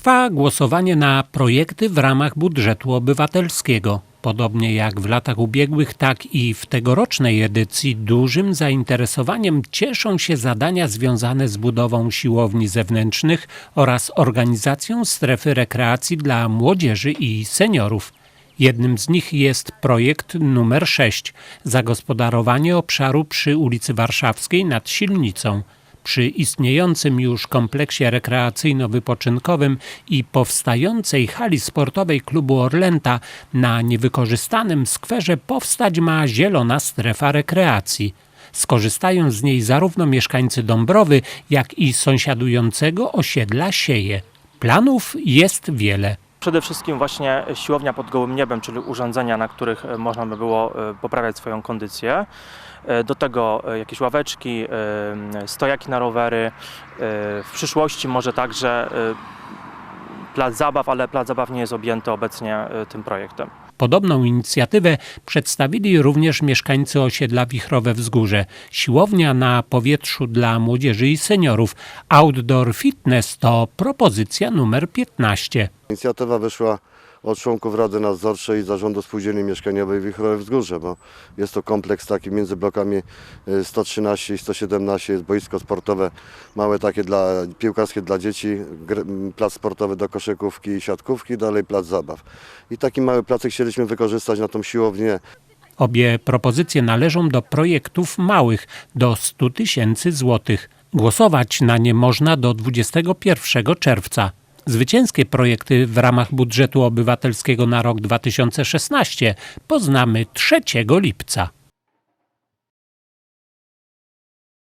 Trwa głosowanie na projekty w ramach budżetu obywatelskiego. Podobnie jak w latach ubiegłych, tak i w tegorocznej edycji dużym zainteresowaniem cieszą się zadania związane z budową siłowni zewnętrznych oraz organizacją strefy rekreacji dla młodzieży i seniorów. Jednym z nich jest projekt numer 6 zagospodarowanie obszaru przy ulicy Warszawskiej nad Silnicą. Przy istniejącym już kompleksie rekreacyjno-wypoczynkowym i powstającej hali sportowej klubu Orlęta na niewykorzystanym skwerze powstać ma zielona strefa rekreacji. Skorzystają z niej zarówno mieszkańcy Dąbrowy, jak i sąsiadującego osiedla Sieje. Planów jest wiele. Przede wszystkim właśnie siłownia pod gołym niebem, czyli urządzenia, na których e, można by było e, poprawiać swoją kondycję. E, Do tego jakieś ławeczki, stojaki na rowery. W przyszłości może także plac zabaw, ale plac zabaw nie jest objęty obecnie e, tym projektem. Podobną inicjatywę przedstawili również mieszkańcy osiedla Wichrowe Wzgórze. Siłownia na powietrzu dla młodzieży i seniorów. Outdoor Fitness to propozycja numer 15. Inicjatywa wyszła od członków Rady Nadzorczej i Zarządu Spółdzielni Mieszkaniowej Wichrowe Wzgórze, bo jest to kompleks taki między blokami y, 113 i 117, jest boisko sportowe, małe takie dla, piłkarskie dla dzieci, plac sportowy do koszykówki i siatkówki, dalej plac zabaw. I taki mały placek chcieliśmy wykorzystać na tą siłownię. Obie propozycje należą do projektów małych do 100 tysięcy złotych. Głosować na nie można do 21 czerwca. Zwycięskie projekty w ramach budżetu obywatelskiego na rok 2016 poznamy 3 lipca.